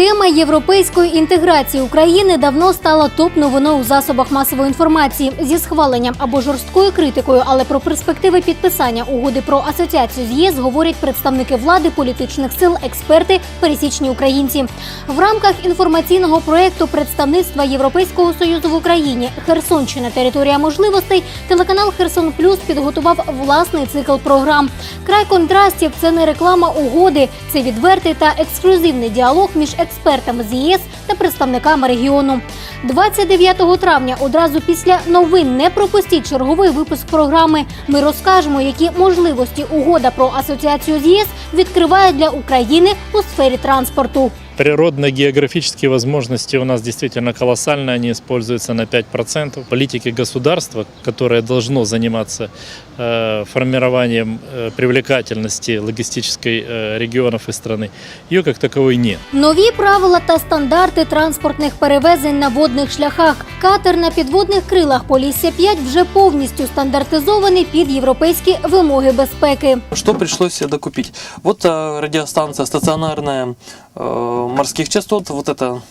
Тема європейської інтеграції України давно стала топ-новиною у засобах масової інформації зі схваленням або жорсткою критикою, але про перспективи підписання угоди про асоціацію з ЄС говорять представники влади, політичних сил, експерти, пересічні українці. В рамках інформаційного проєкту представництва Європейського союзу в Україні Херсонщина територія можливостей. Телеканал Херсон Плюс підготував власний цикл програм. Край контрастів це не реклама угоди, це відвертий та ексклюзивний діалог між експертами з ЄС та представниками регіону. 29 травня, одразу після новин, не пропустіть черговий випуск програми. Ми розкажемо, які можливості угода про асоціацію з ЄС відкриває для України у сфері транспорту. Природно-географические возможности у нас действительно колоссальные, они используются на 5%. Политики государства, которое должно заниматься э, формированием э, привлекательности логистической э, регионов и страны, ее как таковой нет. Нові правила та стандарти транспортних перевезень на водних шляхах. Катер на підводних крилах Полісся 5 вже повністю стандартизований під європейські вимоги безпеки. Что пришлось докупить? Вот э, радиостанция стационарная э, морских частот, вот это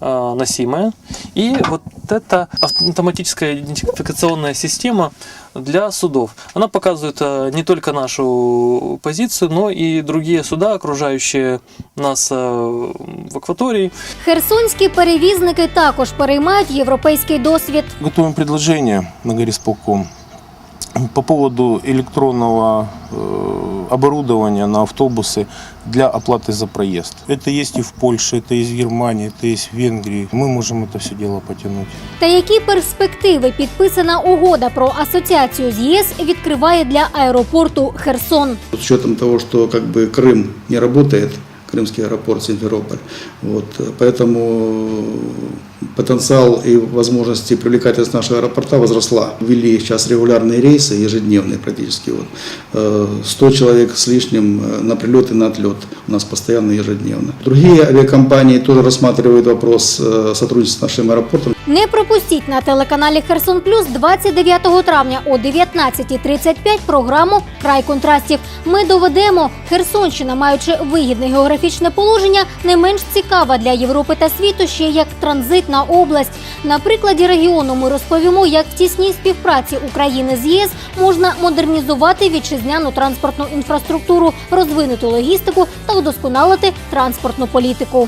э, носимая, и вот это автоматическая идентификационная система для судов. Она показывает э, не только нашу позицию, но и другие суда, окружающие нас э, в акватории. Херсонські перевізники також переймають європейський досвід. Готовим предложение на горисполком по поводу электронного э, оборудования на автобусы для оплаты за проезд. Это есть и в Польше, это есть в Германии, это есть в Венгрии. Мы можем это все дело потянуть. Та які перспективи підписана угода про асоціацію з ЄС відкриває для аеропорту Херсон? С учетом того, что как бы Крым не работает, Крымский аэропорт Симферополь, вот, э, поэтому потенциал и возможности привлекательность нашего аэропорта возросла. Ввели сейчас регулярные рейсы, ежедневные практически. Вот, Э, 100 человек с лишним э, на прилет и на отлет у нас постоянно ежедневно. Другие авиакомпании тоже рассматривают вопрос э, сотрудничества с нашим аэропортом. Не пропустіть на телеканалі Херсон Плюс 29 травня о 19.35 програму Край контрастів. Ми доведемо, Херсонщина, маючи вигідне географічне положення, не менш цікава для Європи та світу ще як транзитна область. На прикладі регіону ми розповімо, як в тісній співпраці України з ЄС можна модернізувати вітчизняну транспортну інфраструктуру, розвинути логістику та удосконалити транспортну політику.